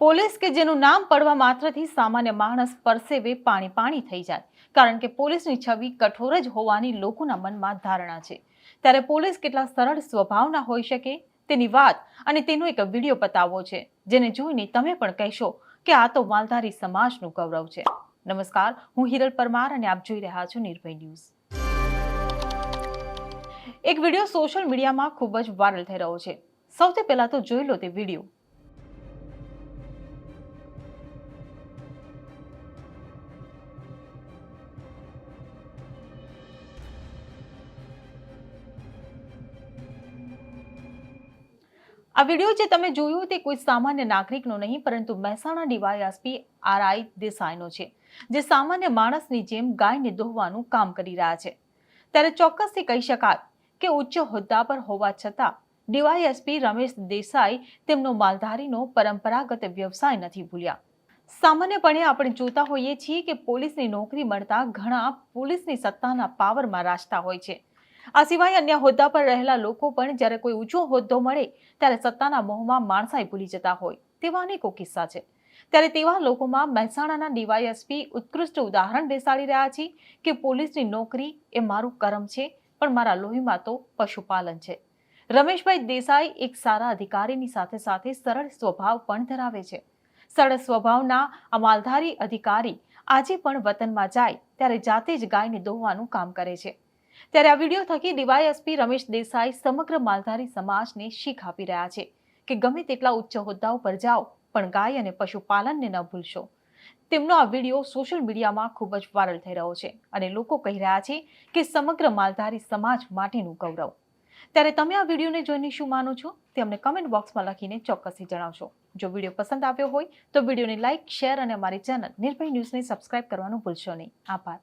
Police કે જેનું નામ પડવા માત્રથી સામાન્ય માણસ પરસેવે પાણી પાણી થઈ જાય. કારણ કે પોલીસની છબી કઠોર જ હોવાની લોકોના મનમાં ધારણા છે. ત્યારે પોલીસ કેટલા સરળ સ્વભાવના હોઈ શકે? તેની વાત અને તેનો એક વીડિયો બતાવવો છે, જેને જોઈને તમે પણ કહેશો કે આ તો માલધારી સમાજનું ગૌરવ છે. નમસ્કાર, હું હિરલ પરમાર અને આપ જોઈ રહ્યા છો નિર્ભય ન્યૂઝ. એક વીડિયો સોશિયલ મીડિયામાં ખૂબ જ વાયરલ થઈ રહ્યો છે. સૌથી પહેલા તો જોઈ લો તે વીડિયો. આ વીડિયો જે તમે જોયો તે કોઈ સામાન્ય નાગરિકનો નહીં, પરંતુ મહેસાણા ડીવાયએસપી આરઆઈ દેસાઈનો છે, જે સામાન્ય માણસની જેમ ગાયને દોહવાનું કામ કરી રહ્યા છે. ત્યારે ચોક્કસથી કહી શકાય કે ઉચ્ચ હોદ્દા પર હોવા છતાં ડીવાયએસપી રમેશ દેસાઈ તેમનો માલધારીનો પરંપરાગત વ્યવસાય નથી ભૂલ્યા. સામાન્યપણે આપણે જોતા હોઈએ છીએ કે પોલીસની નોકરી મળતા ઘણા પોલીસની સત્તાના પાવરમાં રાચતા હોય છે. આ સિવાય અન્ય હોદ્દા પર રહેલા લોકો પણ જ્યારે કોઈ ઊંચો હોદ્દો મળે ત્યારે સત્તાના મોહમાં માણસાઈ ભૂલી જતા હોય તેવા અનેકો કિસ્સા છે. ત્યારે તેવા લોકોમાં મહેસાણાના ડીવાયએસપી ઉત્કૃષ્ટ ઉદાહરણ બેસાડી રહ્યા છે કે પોલીસની નોકરી એ મારું કર્મ છે, પણ મારા લોહીમાં તો પશુપાલન છે. રમેશભાઈ દેસાઈ એક સારા અધિકારીની સાથે સાથે સરળ સ્વભાવ પણ ધરાવે છે. સરળ સ્વભાવના આ માલધારી અધિકારી આજે પણ વતનમાં જાય ત્યારે જાતે જ ગાયને દોહવાનું કામ કરે છે. ત્યારે આ વીડિયો થકી ડીવાયએસપી રમેશ દેસાઈ સમગ્ર માલધારી સમાજને શીખ આપી રહ્યા છે કે ગમે તેટલા ઉચ્ચ હોદ્દાઓ પર જાઓ, પણ ગાય અને પશુપાલનને ન ભૂલશો. તેમનો આ વીડિયો સોશિયલ મીડિયામાં ખૂબ જ વાયરલ થઈ રહ્યો છે અને લોકો કહી રહ્યા છે કે સમગ્ર માલધારી સમાજ માટેનું ગૌરવ. ત્યારે તમે આ વિડીયોને જોઈને શું માનો છો? તે અમને કમેન્ટ બોક્સમાં લખીને ચોક્કસથી જણાવશો. જો વીડિયો પસંદ આવ્યો હોય તો વિડીયોને લાઇક શેર અને અમારી ચેનલ નિર્ભય ન્યૂઝને સબસ્ક્રાઇબ કરવાનું ભૂલશો નહીં. આભાર.